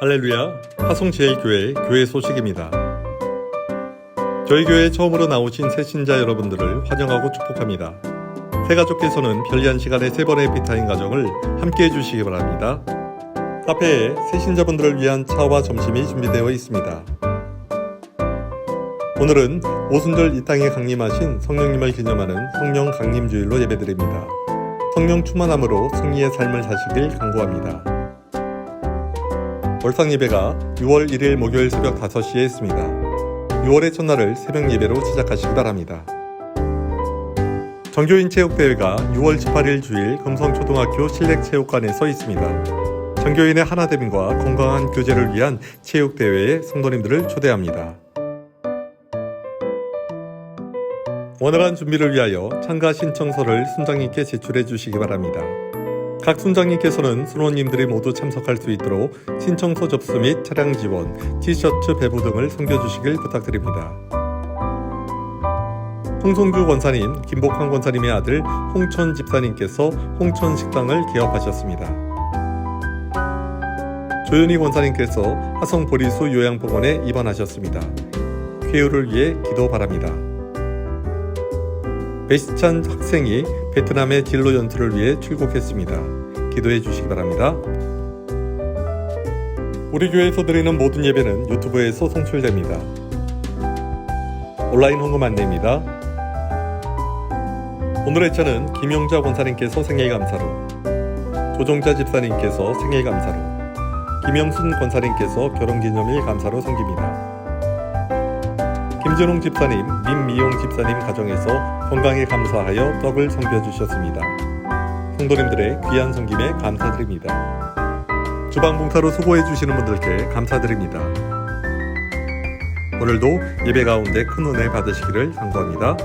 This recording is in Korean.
할렐루야 화성제일교회 교회 소식입니다. 저희 교회에 처음으로 나오신 새신자 여러분들을 환영하고 축복합니다. 새 가족께서는 편리한 시간에 세 번의 비타임 가정을 함께 해 주시기 바랍니다. 카페에 새신자분들을 위한 차와 점심이 준비되어 있습니다. 오늘은 오순절 이 땅에 강림하신 성령님을 기념하는 성령 강림주일로 예배드립니다. 성령 충만함으로 승리의 삶을 사시길 간구합니다. 월상 예배가 6월 1일 목요일 새벽 5시에 있습니다. 6월의 첫날을 새벽 예배로 시작하시기 바랍니다. 정교인 체육대회가 6월 18일 주일 금성초등학교 실내체육관에서 있습니다. 정교인의 하나됨과 건강한 교제를 위한 체육대회에 성도님들을 초대합니다. 원활한 준비를 위하여 참가 신청서를 순장님께 제출해 주시기 바랍니다. 각 순장님께서는 순원님들이 모두 참석할 수 있도록 신청서 접수 및 차량 지원, 티셔츠 배부 등을 섬겨주시길 부탁드립니다. 홍성주 권사님, 김복환 권사님의 아들 홍천 집사님께서 홍천 식당을 개업하셨습니다. 조윤희 권사님께서 화성 보리수 요양병원에 입원하셨습니다. 쾌유를 위해 기도 바랍니다. 베시찬 학생이 베트남의 진로 연수를 위해 출국했습니다. 기도해 주시기 바랍니다. 우리 교회에서 드리는 모든 예배는 유튜브에서 송출됩니다. 온라인 헌금 안내입니다. 오늘의 차는 김용자 권사님께서 생일 감사로, 조종자 집사님께서 생일 감사로, 김영순 권사님께서 결혼기념일 감사로 섬깁니다. 김진홍 집사님, 민미용 집사님 가정에서 건강에 감사하여 떡을 섬겨주셨습니다. 성도님들의 귀한 섬김에 감사드립니다. 주방봉사로 수고해주시는 분들께 감사드립니다. 오늘도 예배 가운데 큰 은혜 받으시기를 간구합니다.